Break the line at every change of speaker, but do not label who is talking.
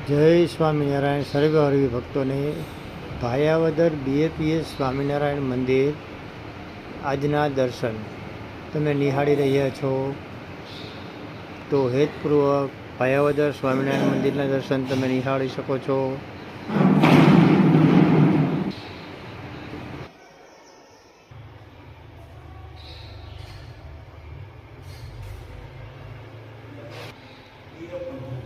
જય સ્વામિનારાયણ સર્વ હરવી ભક્તોને ભાયાવદર બીએપીએસ સ્વામિનારાયણ મંદિર આજના દર્શન તમે નિહાળી રહ્યા છો તો હેતપૂર્વક ભાયાવદર સ્વામિનારાયણ મંદિરના દર્શન તમે નિહાળી શકો છો Thank you.